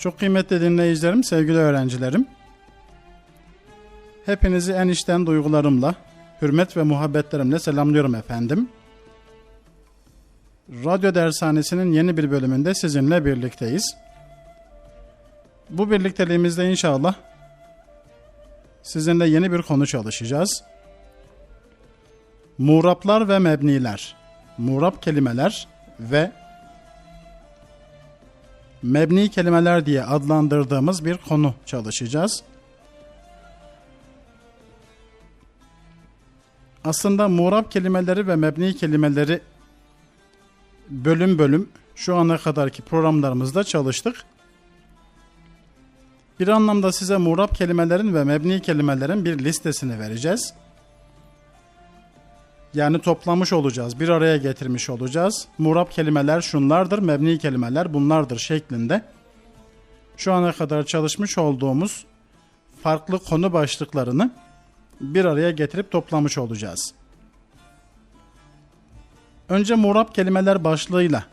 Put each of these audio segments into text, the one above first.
Çok kıymetli dinleyicilerim, sevgili öğrencilerim. Hepinizi en içten duygularımla, hürmet ve muhabbetlerimle selamlıyorum efendim. Radyo Dershanesi'nin yeni bir bölümünde sizinle birlikteyiz. Bu birlikteliğimizde inşallah sizinle yeni bir konu çalışacağız. Muğraplar ve mebniler, muğrap kelimeler ve mebni kelimeler diye adlandırdığımız bir konu çalışacağız. Aslında muğrap kelimeleri ve mebni kelimeleri bölüm bölüm şu ana kadarki programlarımızda çalıştık. Bir anlamda size muğrap kelimelerin ve mebni kelimelerin bir listesini vereceğiz. Yani toplamış olacağız, bir araya getirmiş olacağız. Murab kelimeler şunlardır, mebni kelimeler bunlardır şeklinde. Şu ana kadar çalışmış olduğumuz farklı konu başlıklarını bir araya getirip toplamış olacağız. Önce murab kelimeler başlığıyla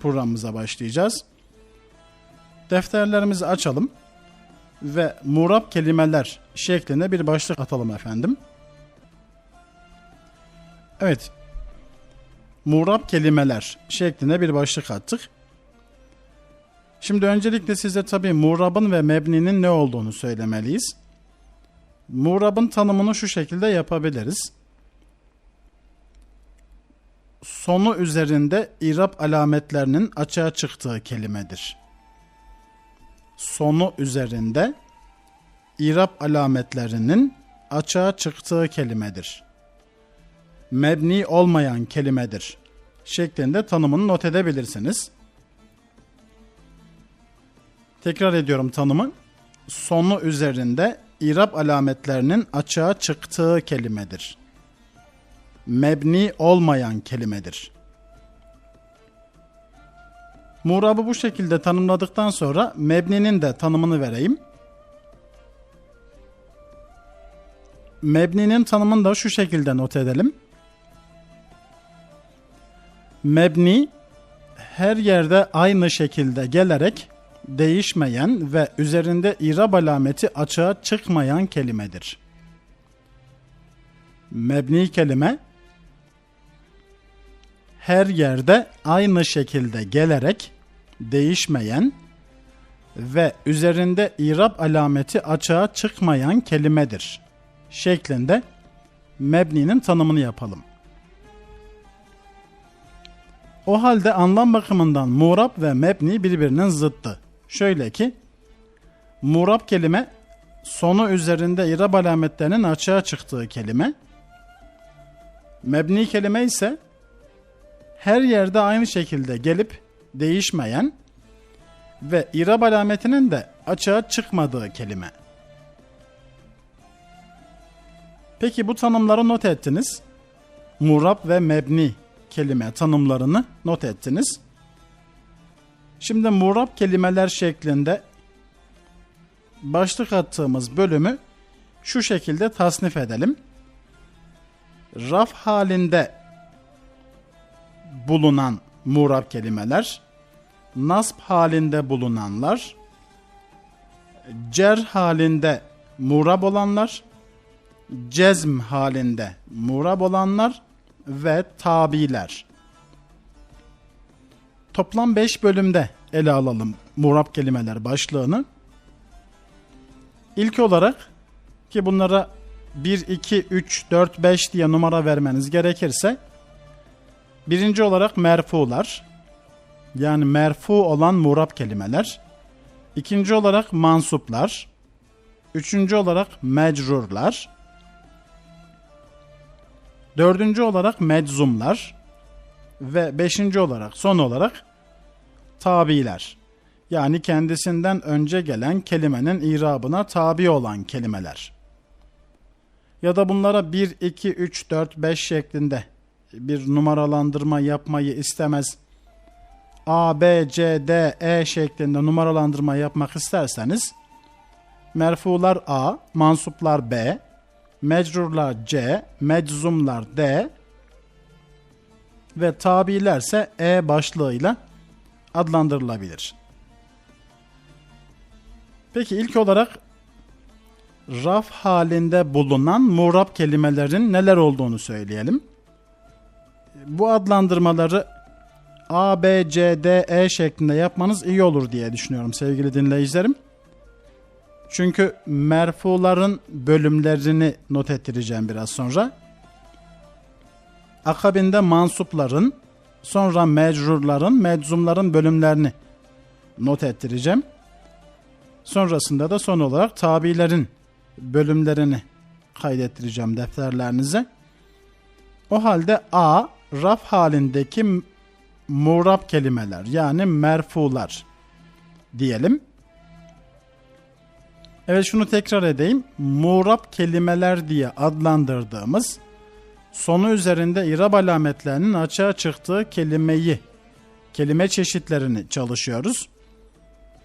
programımıza başlayacağız. Defterlerimizi açalım ve murab kelimeler şeklinde bir başlık atalım efendim. Evet. Muğrab kelimeler şeklinde bir başlık attık. Şimdi öncelikle size tabii muğrabın ve mebninin ne olduğunu söylemeliyiz. Muğrabın tanımını şu şekilde yapabiliriz. Sonu üzerinde irab alametlerinin açığa çıktığı kelimedir. Sonu üzerinde irab alametlerinin açığa çıktığı kelimedir mebni olmayan kelimedir şeklinde tanımını not edebilirsiniz. Tekrar ediyorum tanımı. Sonu üzerinde irab alametlerinin açığa çıktığı kelimedir. Mebni olmayan kelimedir. Murabı bu şekilde tanımladıktan sonra mebninin de tanımını vereyim. Mebninin tanımını da şu şekilde not edelim. Mebni her yerde aynı şekilde gelerek değişmeyen ve üzerinde irab alameti açığa çıkmayan kelimedir. Mebni kelime her yerde aynı şekilde gelerek değişmeyen ve üzerinde irab alameti açığa çıkmayan kelimedir şeklinde mebninin tanımını yapalım. O halde anlam bakımından murab ve mebni birbirinin zıttı. Şöyle ki, murab kelime sonu üzerinde irab alametlerinin açığa çıktığı kelime. Mebni kelime ise her yerde aynı şekilde gelip değişmeyen ve irab alametinin de açığa çıkmadığı kelime. Peki bu tanımları not ettiniz. Murab ve mebni kelime tanımlarını not ettiniz. Şimdi murab kelimeler şeklinde başlık attığımız bölümü şu şekilde tasnif edelim. Raf halinde bulunan murab kelimeler, nasb halinde bulunanlar, cer halinde murab olanlar, cezm halinde murab olanlar ve tabiler. Toplam 5 bölümde ele alalım murab kelimeler başlığını. İlk olarak ki bunlara 1, 2, 3, 4, 5 diye numara vermeniz gerekirse birinci olarak merfular yani merfu olan murab kelimeler. İkinci olarak mansuplar. Üçüncü olarak mecrurlar. Dördüncü olarak meczumlar ve beşinci olarak son olarak tabiler. Yani kendisinden önce gelen kelimenin irabına tabi olan kelimeler. Ya da bunlara 1, 2, 3, 4, 5 şeklinde bir numaralandırma yapmayı istemez. A, B, C, D, E şeklinde numaralandırma yapmak isterseniz merfular A, mansuplar B, mecrurlar C, meczumlar D ve tabilerse E başlığıyla adlandırılabilir. Peki ilk olarak raf halinde bulunan murab kelimelerin neler olduğunu söyleyelim. Bu adlandırmaları A, B, C, D, E şeklinde yapmanız iyi olur diye düşünüyorum sevgili dinleyicilerim. Çünkü merfuların bölümlerini not ettireceğim biraz sonra. Akabinde mansupların, sonra mecrurların, meczumların bölümlerini not ettireceğim. Sonrasında da son olarak tabilerin bölümlerini kaydettireceğim defterlerinize. O halde A, raf halindeki murab kelimeler yani merfular diyelim. Evet şunu tekrar edeyim. Murab kelimeler diye adlandırdığımız sonu üzerinde irab alametlerinin açığa çıktığı kelimeyi, kelime çeşitlerini çalışıyoruz.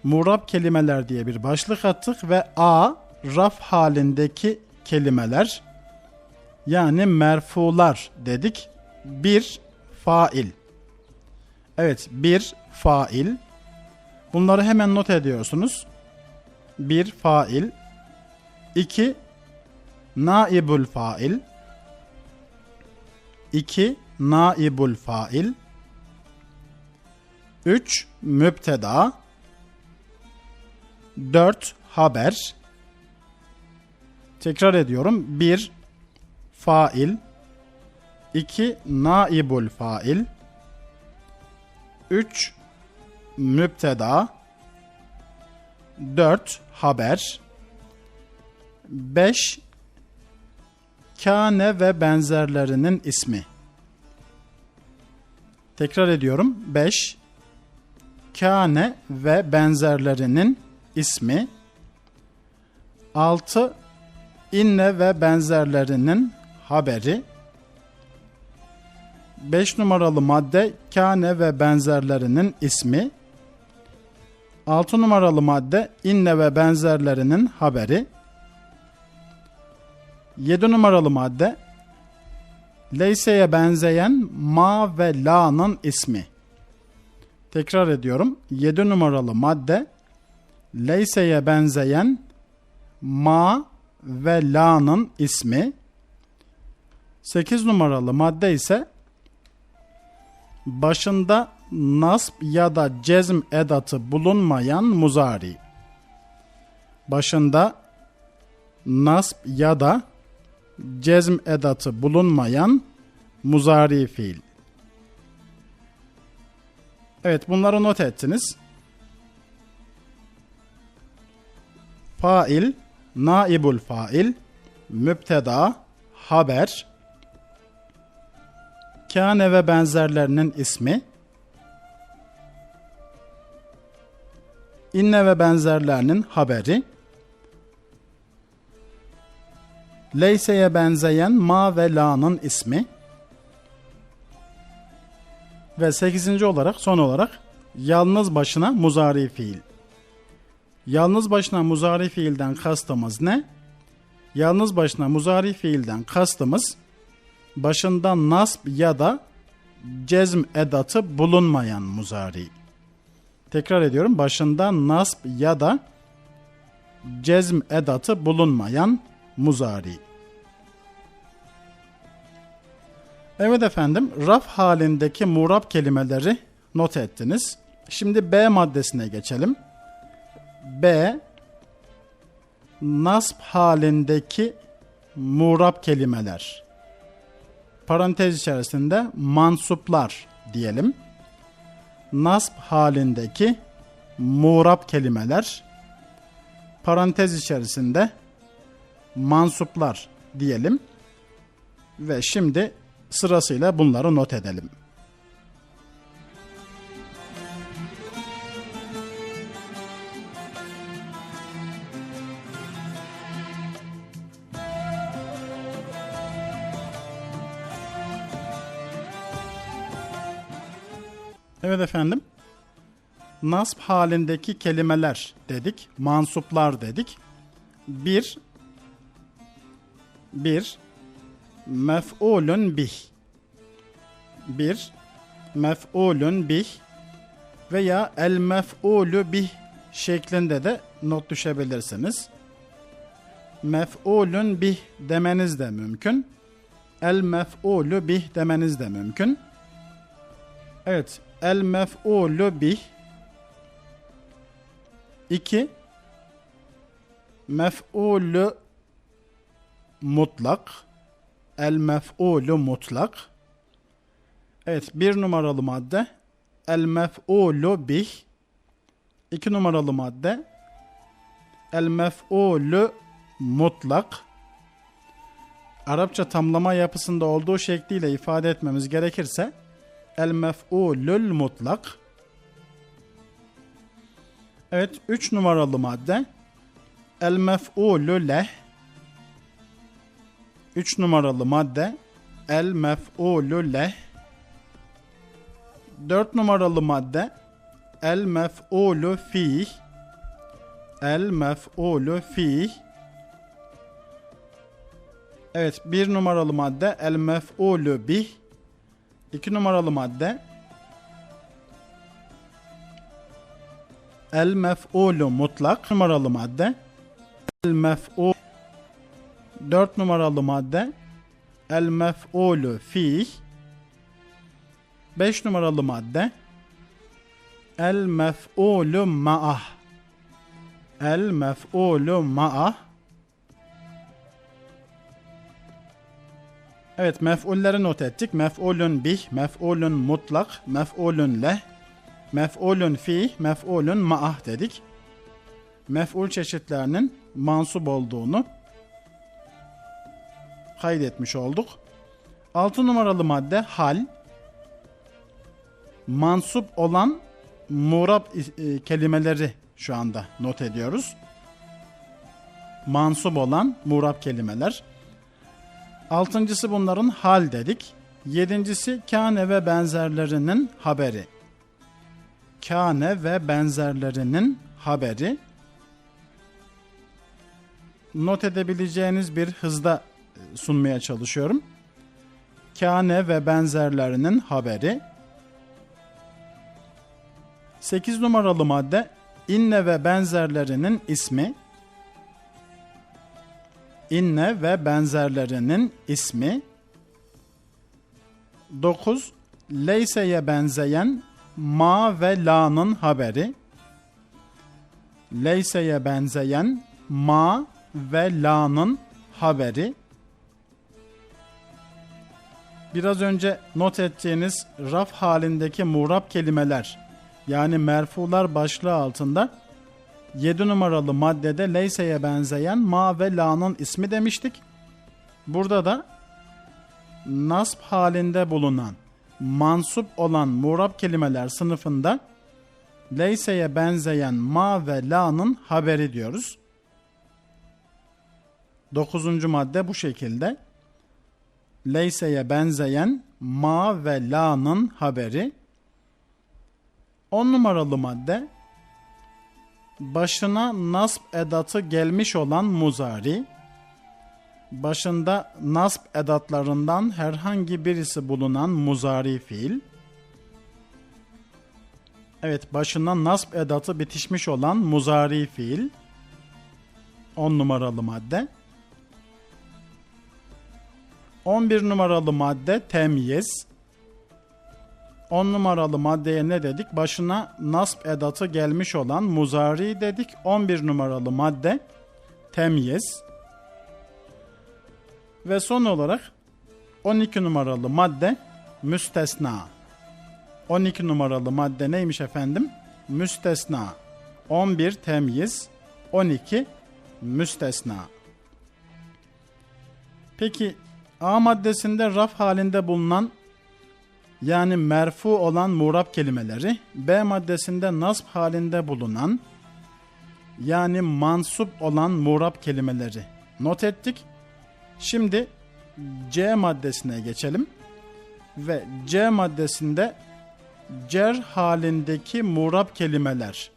Murab kelimeler diye bir başlık attık ve A raf halindeki kelimeler yani merfular dedik. Bir fail. Evet bir fail. Bunları hemen not ediyorsunuz. Bir fail. iki naibul fail. iki naibul fail. Üç müpteda. Dört haber. Tekrar ediyorum. Bir fail. iki naibul fail. 3 müpteda 4 haber. 5 kâne ve benzerlerinin ismi. Tekrar ediyorum. 5 kâne ve benzerlerinin ismi. 6 inne ve benzerlerinin haberi. 5 numaralı madde kâne ve benzerlerinin ismi. 6 numaralı madde inne ve benzerlerinin haberi. 7 numaralı madde Leyse'ye benzeyen ma ve la'nın ismi. Tekrar ediyorum. 7 numaralı madde Leyse'ye benzeyen ma ve la'nın ismi. 8 numaralı madde ise başında nasb ya da cezm edatı bulunmayan muzari. Başında nasb ya da cezm edatı bulunmayan muzari fiil. Evet bunları not ettiniz. Fail, naibul fail, müpteda, haber, kâne ve benzerlerinin ismi, inne ve benzerlerinin haberi, Leyse'ye benzeyen ma ve la'nın ismi ve sekizinci olarak son olarak yalnız başına muzari fiil. Yalnız başına muzari fiilden kastımız ne? Yalnız başına muzari fiilden kastımız başında nasb ya da cezm edatı bulunmayan muzari. Tekrar ediyorum. Başında nasb ya da cezm edatı bulunmayan muzari. Evet efendim, raf halindeki murab kelimeleri not ettiniz. Şimdi B maddesine geçelim. B nasb halindeki murab kelimeler parantez içerisinde mansuplar diyelim. Nasb halindeki muğrab kelimeler parantez içerisinde mansuplar diyelim. Ve şimdi sırasıyla bunları not edelim. Evet efendim. Nasb halindeki kelimeler dedik. Mansuplar dedik. Bir, bir, mef'ulun bih. Bir, mef'ulun bih veya el mef'ulu bih şeklinde de not düşebilirsiniz. Mef'ulun bih demeniz de mümkün. El mef'ulu bih demeniz de mümkün. Evet, el mef'ulu bih. 2 mef'ulu mutlak. El mef'ulu mutlak. Evet bir numaralı madde. El mef'ulu bih. İki numaralı madde. El mef'ulu mutlak. Arapça tamlama yapısında olduğu şekliyle ifade etmemiz gerekirse el mef'ulül mutlak. Evet 3 numaralı madde. El mef'ulü leh 3 numaralı madde. El mef'ulü leh 4 numaralı madde. El mef'ulü fih. El mef'ulü fih. Evet bir numaralı madde. El mef'ulü bih 2 numaralı madde El mef'ulu mutlak numaralı madde. El mef'ul 4 numaralı madde. El mef'ulu fih 5 numaralı madde. El mef'ulu ma'ah El mef'ulu ma'ah Evet mef'ulleri not ettik. Mef'ulun bih, mef'ulun mutlak, mef'ulun leh, Mef'ulün fi, mef'ulün ma'ah dedik. Mef'ul çeşitlerinin mansup olduğunu kaydetmiş olduk. 6 numaralı madde hal. Mansup olan murab e, kelimeleri şu anda not ediyoruz. Mansup olan murab kelimeler. Altıncısı bunların hal dedik. Yedincisi kâne ve benzerlerinin haberi kâne ve benzerlerinin haberi not edebileceğiniz bir hızda e, sunmaya çalışıyorum. Kâne ve benzerlerinin haberi 8 numaralı madde inne ve benzerlerinin ismi inne ve benzerlerinin ismi. 9 leyseye benzeyen ma ve la'nın haberi. Leyseye benzeyen ma ve la'nın haberi. Biraz önce not ettiğiniz raf halindeki murab kelimeler yani merfular başlığı altında 7 numaralı maddede leyseye benzeyen ma ve la'nın ismi demiştik. Burada da nasb halinde bulunan mansup olan murab kelimeler sınıfında leyseye benzeyen ma ve la'nın haberi diyoruz. Dokuzuncu madde bu şekilde. Leyseye benzeyen ma ve la'nın haberi. On numaralı madde başına nasb edatı gelmiş olan muzari başında nasb edatlarından herhangi birisi bulunan muzari fiil. Evet başına nasb edatı bitişmiş olan muzari fiil. 10 numaralı madde. 11 numaralı madde temyiz. 10 numaralı maddeye ne dedik? Başına nasb edatı gelmiş olan muzari dedik. 11 numaralı madde temyiz. Ve son olarak 12 numaralı madde müstesna. 12 numaralı madde neymiş efendim? Müstesna. 11 temyiz, 12 müstesna. Peki A maddesinde raf halinde bulunan yani merfu olan murab kelimeleri, B maddesinde nasb halinde bulunan yani mansup olan murab kelimeleri not ettik. Şimdi C maddesine geçelim. Ve C maddesinde cer halindeki murab kelimeler.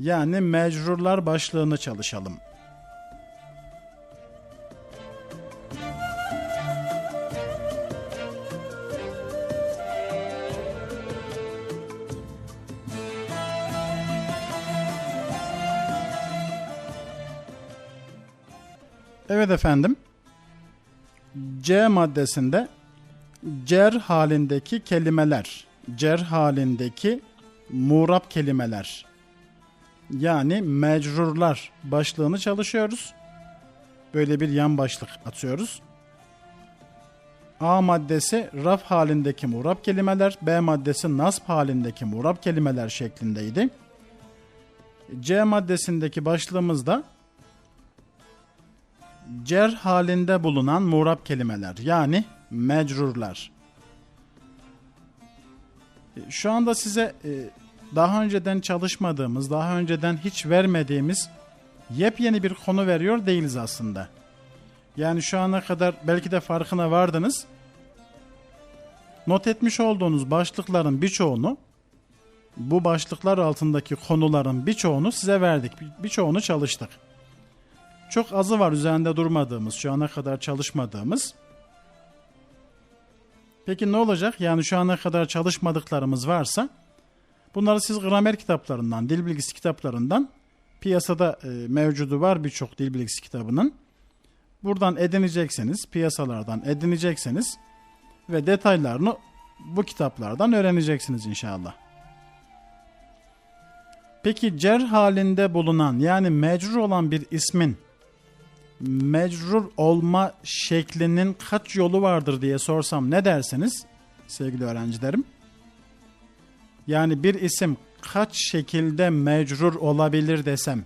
Yani mecrurlar başlığını çalışalım. Evet efendim. C maddesinde cer halindeki kelimeler, cer halindeki murab kelimeler yani mecrurlar başlığını çalışıyoruz. Böyle bir yan başlık atıyoruz. A maddesi raf halindeki murab kelimeler, B maddesi nasb halindeki murab kelimeler şeklindeydi. C maddesindeki başlığımız da cer halinde bulunan murab kelimeler yani mecrurlar. Şu anda size e, daha önceden çalışmadığımız, daha önceden hiç vermediğimiz yepyeni bir konu veriyor değiliz aslında. Yani şu ana kadar belki de farkına vardınız. Not etmiş olduğunuz başlıkların birçoğunu bu başlıklar altındaki konuların birçoğunu size verdik. Birçoğunu çalıştık. Çok azı var üzerinde durmadığımız, şu ana kadar çalışmadığımız. Peki ne olacak? Yani şu ana kadar çalışmadıklarımız varsa bunları siz gramer kitaplarından, dil bilgisi kitaplarından piyasada e, mevcudu var birçok dil bilgisi kitabının. Buradan edineceksiniz, piyasalardan edineceksiniz ve detaylarını bu kitaplardan öğreneceksiniz inşallah. Peki cer halinde bulunan yani mecrur olan bir ismin mecrur olma şeklinin kaç yolu vardır diye sorsam ne dersiniz sevgili öğrencilerim? Yani bir isim kaç şekilde mecrur olabilir desem.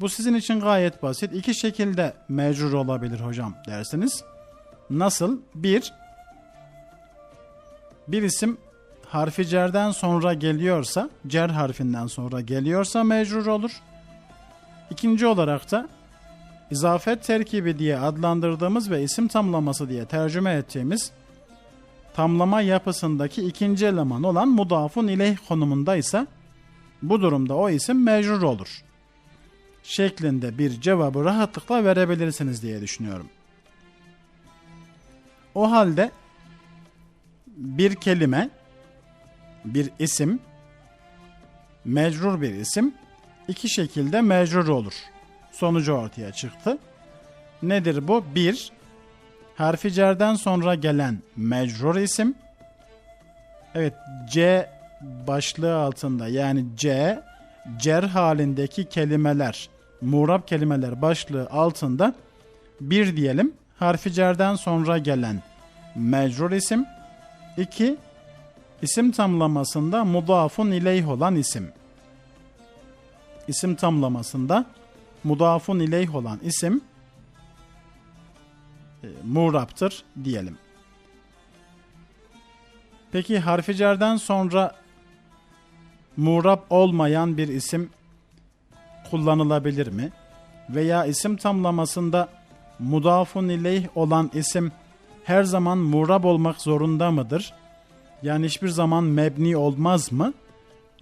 Bu sizin için gayet basit. İki şekilde mecrur olabilir hocam dersiniz. Nasıl? Bir, bir isim harfi cerden sonra geliyorsa, cer harfinden sonra geliyorsa mecrur olur. İkinci olarak da izafet terkibi diye adlandırdığımız ve isim tamlaması diye tercüme ettiğimiz tamlama yapısındaki ikinci eleman olan mudafun ileyh konumundaysa bu durumda o isim mecrur olur. Şeklinde bir cevabı rahatlıkla verebilirsiniz diye düşünüyorum. O halde bir kelime, bir isim, mecrur bir isim iki şekilde mecrur olur sonucu ortaya çıktı. Nedir bu? 1. Harfi cerden sonra gelen mecrur isim. Evet C başlığı altında yani C cer halindeki kelimeler, murab kelimeler başlığı altında bir diyelim harfi cerden sonra gelen mecrur isim. 2. İsim tamlamasında mudafun ileyh olan isim. İsim tamlamasında mudafun ileyh olan isim e, muraptır diyelim. Peki harfi cerden sonra murab olmayan bir isim kullanılabilir mi? Veya isim tamlamasında mudafun ileyh olan isim her zaman murab olmak zorunda mıdır? Yani hiçbir zaman mebni olmaz mı?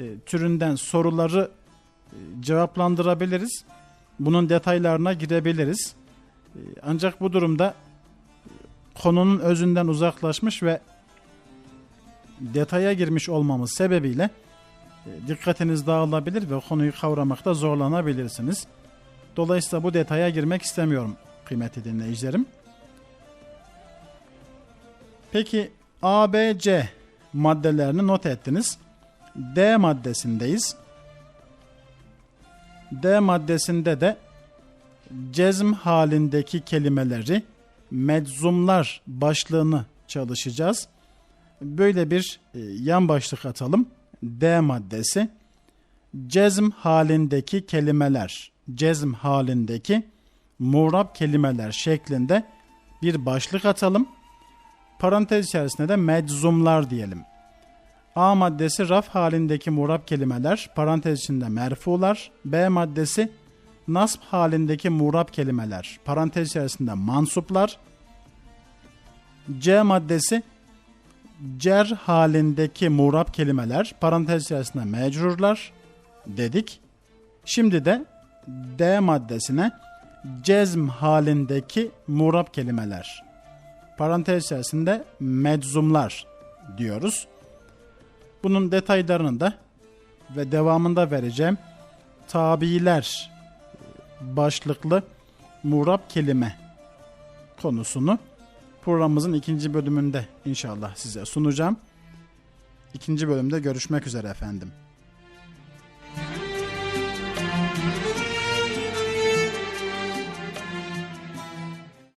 E, türünden soruları e, cevaplandırabiliriz bunun detaylarına girebiliriz. Ee, ancak bu durumda konunun özünden uzaklaşmış ve detaya girmiş olmamız sebebiyle e, dikkatiniz dağılabilir ve konuyu kavramakta zorlanabilirsiniz. Dolayısıyla bu detaya girmek istemiyorum kıymetli dinleyicilerim. Peki A, B, C maddelerini not ettiniz. D maddesindeyiz. D maddesinde de cezm halindeki kelimeleri meczumlar başlığını çalışacağız. Böyle bir e, yan başlık atalım. D maddesi cezm halindeki kelimeler, cezm halindeki murab kelimeler şeklinde bir başlık atalım. Parantez içerisinde de meczumlar diyelim. A maddesi raf halindeki murab kelimeler, parantez içinde merfular. B maddesi nasb halindeki murab kelimeler, parantez içerisinde mansuplar. C maddesi cer halindeki murab kelimeler parantez içerisinde mecrurlar dedik. Şimdi de D maddesine cezm halindeki murab kelimeler parantez içerisinde meczumlar diyoruz. Bunun detaylarını da ve devamında vereceğim tabiler başlıklı murab kelime konusunu programımızın ikinci bölümünde inşallah size sunacağım. İkinci bölümde görüşmek üzere efendim.